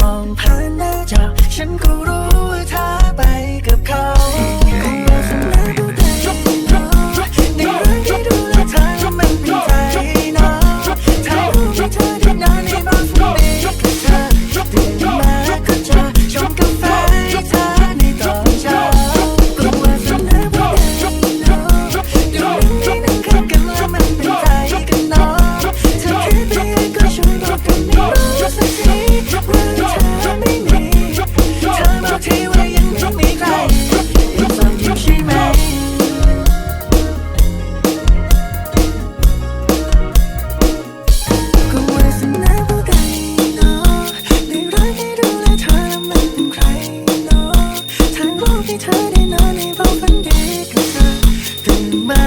มองผ่านหน้าจอฉันก็รู้ว่าเธอ Bye.